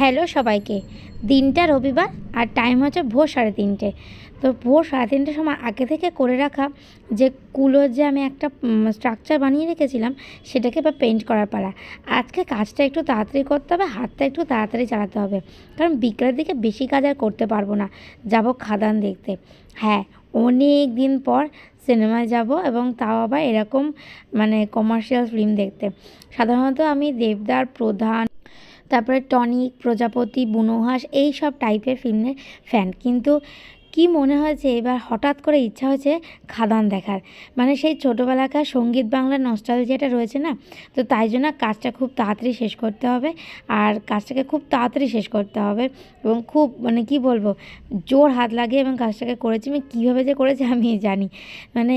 Hello সবাইকে। দিনটা রবিবার আর টাইম হচ্ছে ভোর সাড়ে তিনটে। তো ভোর সাড়ে তিনটের সময় আগে থেকে করে রাখা যে কুলোর যে আমি একটা স্ট্রাকচার বানিয়ে রেখেছিলাম, সেটাকে বা পেন্ট করার পালা। আজকে কাজটা একটু তাড়াতাড়ি করতে হবে, হাতটা একটু তাড়াতাড়ি চালাতে হবে। কারণ বিকেলের দিকে বেশি কাজ আর করতে পারব না। যাব খাদান দেখতে। হ্যাঁ অনেক দিন পর সিনেমায় যাব এবং তাও আবার এরকম মানে কমার্শিয়াল ফিল্ম দেখতে। সাধারণত আমি দেবদার প্রধান তারপরে টনিক প্রজাপতি বুনোহাস এই সব টাইপের ফিল্মের ফ্যান কিন্তু কি মনে হয়েছে? এবার হঠাৎ করে ইচ্ছা হয়েছে খাদান দেখার। মানে সেই ছোটোবেলাকার সংগীত বাংলার নস্টালজিয়াটা রয়েছে না? তো তাই জন্য কাজটা খুব তাড়াতাড়ি শেষ করতে হবে আর কাজটাকে খুব তাড়াতাড়ি শেষ করতে হবে এবং খুব মানে কি বলব, জোর হাত লাগিয়ে এবং কাজটাকে করেছি। আমি কীভাবে যে করেছি আমি জানি। মানে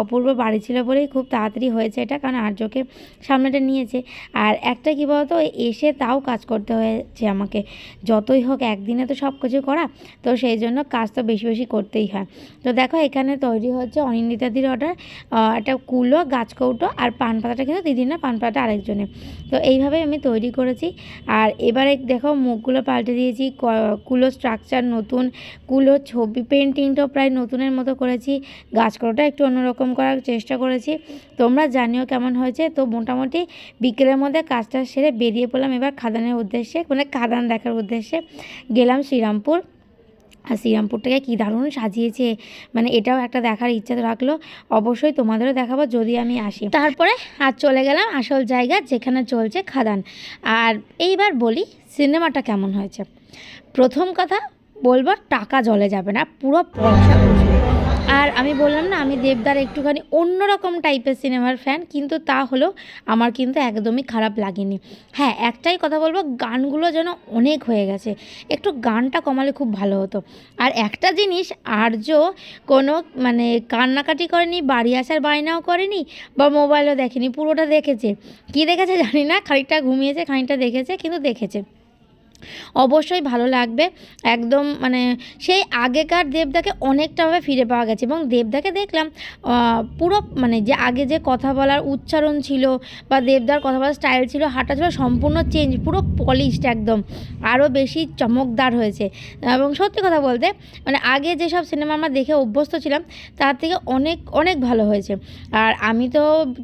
অপূর্ব বাড়ি ছিল বলেই খুব তাড়াতাড়ি হয়েছে এটা কারণ আর্যকে সামনেটা নিয়েছে। আর একটা কী বলতো, এসে তাও কাজ করতে হয়েছে আমাকে। যতই হোক একদিনে তো সব কিছু করা। তো সেই জন্য কাজ তো বেশি বেশি করতেই হয়। তো দেখো এখানে তৈরি হচ্ছে অনিন্দিতাদির অর্ডার একটা কুলো গাছ কৌটো আর পান পাতাটা কিন্তু দিদির না, পান পাতাটা আরেকজনের। তো এইভাবে আমি তৈরি করেছি। আর এবারে দেখো মুখগুলো পাল্টে দিয়েছি কুলো স্ট্রাকচার নতুন, কুলো ছবি পেন্টিংটাও প্রায় নতুনের মতো করেছি গাছ কৌটোটা একটু অন্যরকম করার চেষ্টা করেছি। তোমরা জানিও কেমন হয়েছে। তো মোটামুটি বিকেলের মধ্যে কাজটা সেরে বেরিয়ে পড়লাম এবার খাদানের উদ্দেশ্যে মানে খাদান দেখার উদ্দেশ্যে। গেলাম শ্রীরামপুর। আর শ্রীরামপুরটাকে কী দারুণ সাজিয়েছে। মানে এটাও একটা দেখার ইচ্ছা রাখল। অবশ্যই তোমাদেরও দেখাবো যদি আমি আসি। তারপরে আর চলে গেলাম আসল জায়গা যেখানে চলছে খাদান। আর এইবার বলি সিনেমাটা কেমন হয়েছে। প্রথম কথা বলব টাকা জলে যাবে না, পুরো পয়সা আমি বললাম না, আমি দেবদার একটুখানি অন্যরকম টাইপের সিনেমার ফ্যান কিন্তু তা হলেও আমার কিন্তু একদমই খারাপ লাগেনি। হ্যাঁ একটাই কথা বলব, গানগুলো যেন অনেক হয়ে গেছে, একটু গানটা কমালে খুব ভালো হতো। আর একটা জিনিস, আর্য কোনো মানে কান্নাকাটি করেনি, বাড়ি আসার বায়নাও করেনি, বা মোবাইলও দেখেনি, পুরোটা দেখেছে। কী দেখেছে জানি না, খানিকটা ঘুমিয়েছে, খানিকটা দেখেছে, কিন্তু দেখেছে। অবশ্যই ভালো লাগবে। একদম মানে সেই আগেকার দেবদাকে অনেকটাভাবে ফিরে পাওয়া গেছে এবং দেবদাকে দেখলাম পুরো মানে যে আগে যে কথা বলার উচ্চারণ ছিল বা দেবদার কথা বলার স্টাইল ছিল হাঁটা ছিল সম্পূর্ণ চেঞ্জ পুরো পলিশড একদম। আরও বেশি চমকদার হয়েছে। এবং সত্যি কথা বলতে মানে আগে যেসব সিনেমা আমরা দেখে অভ্যস্ত ছিলাম, তার থেকে অনেক অনেক ভালো হয়েছে। আর আমি তো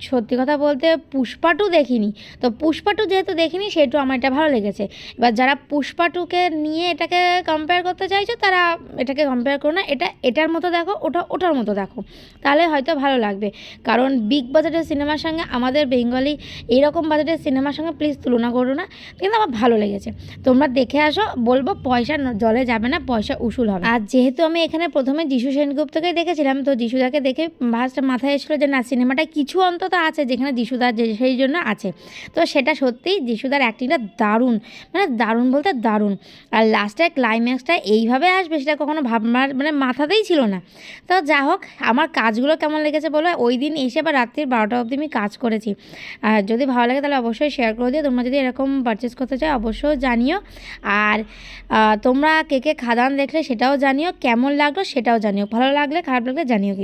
সত্যি কথা বলতে পুষ্পাটু দেখিনি। তো পুষ্পাটু যেহেতু দেখিনি সেটু আমার এটা ভালো লেগেছে। এবার যারা পুষ্পাটুকে নিয়ে এটাকে কম্পেয়ার করতে চাইছো, তারা এটাকে কম্পেয়ার করো না। এটা এটার মতো দেখো, ওটা ওটার মতো দেখো। তাহলে হয়তো ভালো লাগবে। কারণ বিগ বাজেটের সিনেমার সঙ্গে আমাদের বেঙ্গলি এইরকম বাজেটের সিনেমার সঙ্গে প্লিজ তুলনা করো না। কিন্তু আমার ভালো লেগেছে। তোমরা দেখে আসো, বলব পয়সা জলে যাবে না, পয়সা উসুল হবে। আর যেহেতু আমি এখানে প্রথমে যিশু সেনগুপ্তকেই দেখেছিলাম, তো যিশুদাকে দেখে ভাসটা মাথায় এসেছিল যে, না সিনেমাটা কিছু অন্তত আছে যেখানে যিশুদার সেই জন্য আছে। তো সেটা সত্যিই যিশুদার অ্যাক্টিংটা দারুণ। মানে দারুণ বলতে দারুণ। আর লাস্টের ক্লাইম্যাক্সটা এইভাবে আসবে সেটা কখনো ভাবনার মানে মাথাতেই ছিল না। তো যা হোক, আমার কাজগুলো কেমন লেগেছে বলো? ওই দিন এসে বা রাত্রির বারোটা অবধি আমি কাজ করেছি। আর যদি ভালো লাগে তাহলে অবশ্যই শেয়ার করে দিও। তোমরা যদি এরকম পারচেস করতে চাও অবশ্যই জানিও। আর তোমরা কে কে খাদান দেখলে সেটাও জানিও। কেমন লাগল সেটাও জানিও। ভালো লাগলে, খারাপ লাগলে জানিও